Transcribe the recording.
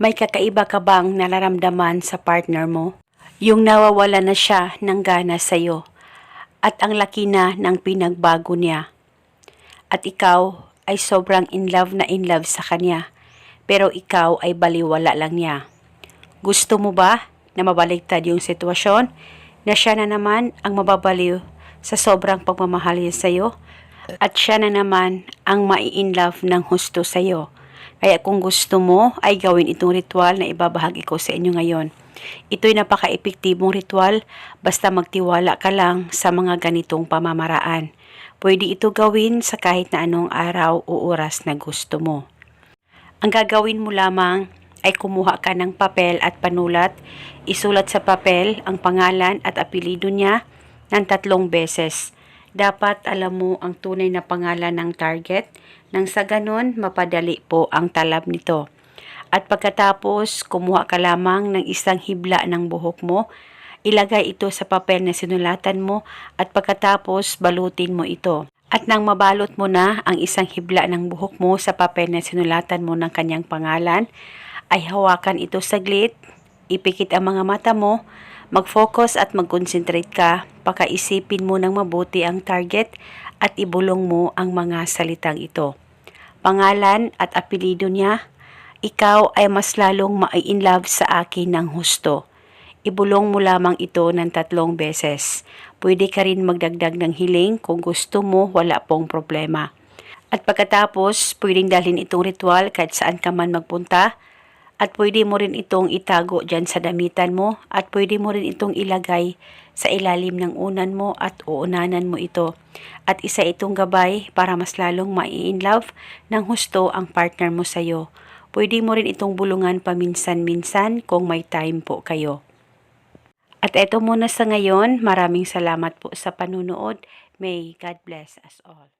May kakaiba ka bang nararamdaman sa partner mo? Yung nawawala na siya ng gana sa'yo at ang laki na ng pinagbago niya. At ikaw ay sobrang in love na in love sa kanya pero ikaw ay baliwala lang niya. Gusto mo ba na mabaliktad yung sitwasyon na siya na naman ang mababaliw sa sobrang pagmamahal niya sa'yo at siya na naman ang mai-in love ng husto sa'yo. Kaya kung gusto mo ay gawin itong ritual na ibabahagi ko sa inyo ngayon. Ito'y napaka-epektibong ritual basta magtiwala ka lang sa mga ganitong pamamaraan. Pwede ito gawin sa kahit na anong araw o oras na gusto mo. Ang gagawin mo lamang ay kumuha ka ng papel at panulat, isulat sa papel ang pangalan at apelido niya ng tatlong beses. Dapat alam mo ang tunay na pangalan ng target nang sa ganon mapadali po ang talab nito. At pagkatapos kumuha ka lamang ng isang hibla ng buhok mo, ilagay ito sa papel na sinulatan mo at pagkatapos balutin mo ito. At nang mabalot mo na ang isang hibla ng buhok mo sa papel na sinulatan mo ng kanyang pangalan, ay hawakan ito saglit, ipikit ang mga mata mo, mag-focus at mag-concentrate ka, pakaisipin mo ng mabuti ang target at ibulong mo ang mga salitang ito. Pangalan at apelido niya, ikaw ay mas lalong ma-in love sa akin ng husto. Ibulong mo lamang ito ng tatlong beses. Pwede ka rin magdagdag ng hiling kung gusto mo wala pong problema. At pagkatapos, pwedeng dalhin itong ritual kahit saan ka man magpunta. At pwede mo rin itong itago dyan sa damitan mo. At pwede mo rin itong ilagay sa ilalim ng unan mo at uunanan mo ito. At isa itong gabay para mas lalong mai-in love ng husto ang partner mo sa'yo. Pwede mo rin itong bulungan paminsan-minsan kung may time po kayo. At eto muna sa ngayon, maraming salamat po sa panunood. May God bless us all.